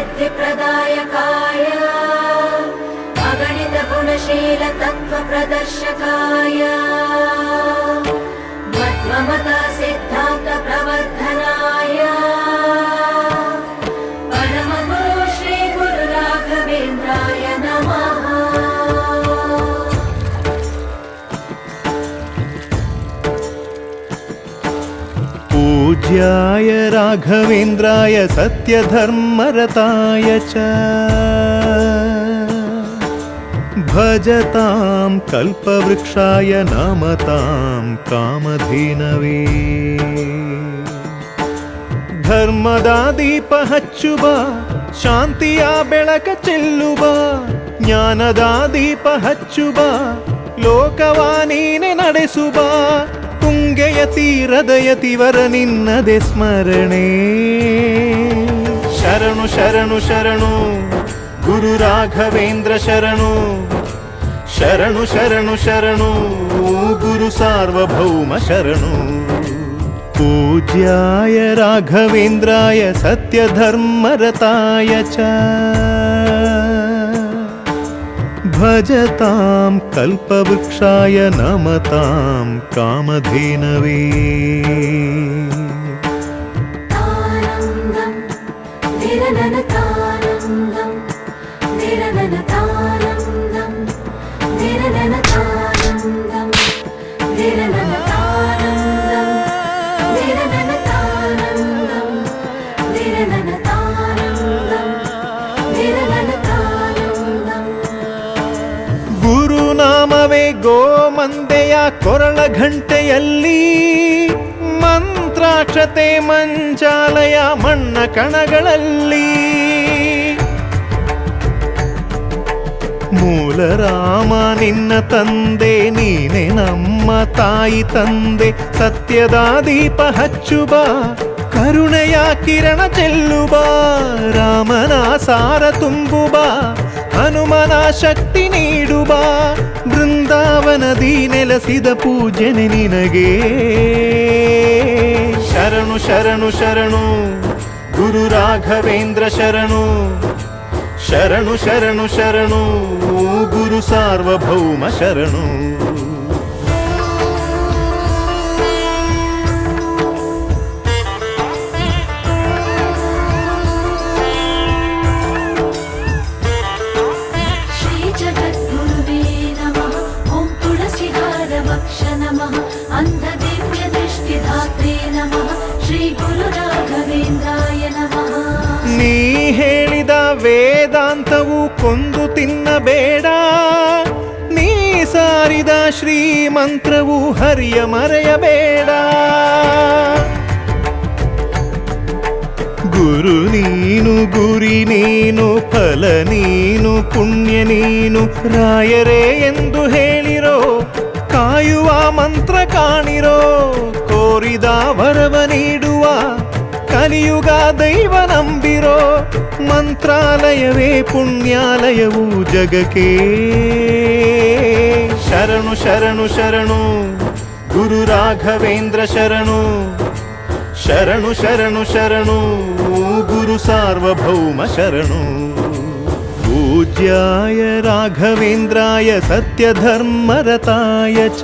सिद्धिप्रदायकाय अगणितगुणशीलतत्त्वप्रदर्शकाय गुणशील मध्वमता सिद्धान्त पूज्याय राघवेन्द्राय सत्यधर्मरताय च भजतां कल्पवृक्षाय नमतां कामधेनवे ಧರ್ಮದ ದೀಪ ಹಚ್ಚುವ ಶಾಂತಿಯ ಬೆಳಕ ಚೆಲ್ಲುವ ಜ್ಞಾನದ ದೀಪ ಹಚ್ಚುವ ಲೋಕವ ನೀನೆ ನಡೆಸುವ ತುಂಗೆಯ ತೀರದ ಯತಿವರ ನಿನ್ನದೆ ಸ್ಮರಣೆ ಶರಣು ಶರಣು ಶರಣು ಗುರು ರಾಘವೇಂದ್ರ ಶರಣು ಶರಣು ಶರಣು ಶರಣು ಗುರು ಸಾರ್ವಭೌಮ ಶರಣು पूज्याय राघवेन्द्राय सत्यधर्मरताय च भजतां कल्पवृक्षाय नमतां कामधेनवे तानन्दं निरननतानन्दं निरननतानन्दं निरननतानन्दं निरननतानन्दं ಗೋಮಂದೆಯ ಕೊರಳ ಘಂಟೆಯಲ್ಲಿ ಮಂತ್ರಾಕ್ಷತೆ ಮಂಚಾಲಯ ಮಣ್ಣ ಕಣಗಳಲ್ಲಿ. ಮೂಲ ರಾಮ ನಿನ್ನ ತಂದೆ, ನೀನೆ ನಮ್ಮ ತಾಯಿ ತಂದೆ, ಸತ್ಯದ ದೀಪ ಹಚ್ಚುಬ, ಕರುಣೆಯ ಕಿರಣ ಚೆಲ್ಲುಬ, ರಾಮನ ಸಾರ ತುಂಬುಬ, ಹನುಮನ ಶಕ್ತಿ ನೀಡುವ ಬೃಂದಾವನದಿ ನೆಲೆಸಿದ ಪೂಜನೆ ನಿನಗೆ. ಶರಣು ಶರಣು ಶರಣು, ಗುರು ರಾಘವೇಂದ್ರ ಶರಣು ಶರಣು ಶರಣು ಶರಣು, ಗುರು ಸಾರ್ವಭೌಮ ಶರಣು. ಕೊಂದು ತಿನ್ನಬೇಡ. ನೀ ಸಾರಿದ ಶ್ರೀಮಂತ್ರವು ಹರಿಯ ಮರೆಯಬೇಡ. ಗುರು ನೀನು, ಗುರಿ ನೀನು, ಫಲ ನೀನು, ಪುಣ್ಯ ನೀನು, ರಾಯರೇ ಎಂದು ಹೇಳಿರೋ, ಕಾಯುವ ಮಂತ್ರ ಕಾಣಿರೋ, ಕೋರಿದ ವರವ ನೀಡುವ, ಕಲಿಯುಗ ದೈವ ನಂಬಿರೋ ಮಂತ್ರಾಲಯವೇ ಪುಣ್ಯಾಲಯವು ಜಗಕ್ಕೆ ಶರಣು ಶರಣು ಶರಣು ಗುರು ರಾಘವೇಂದ್ರ ಶರಣು ಶರಣು ಶರಣು ಶರಣು ಗುರು ಸಾರ್ವಭೌಮ ಶರಣು पूज्याय राघवेन्द्राय सत्यधर्मरताय च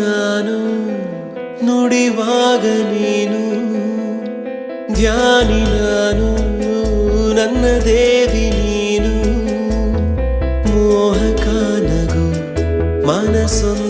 ನಾನು ನುಡಿವಾಗ ನೀನು ಧ್ಯಾನಿ ನಾನು ನನ್ನ ದೇವಿ ನೀನು. ಮೋಹಕ ನಗು ಮನಸ್ಸೊಂದು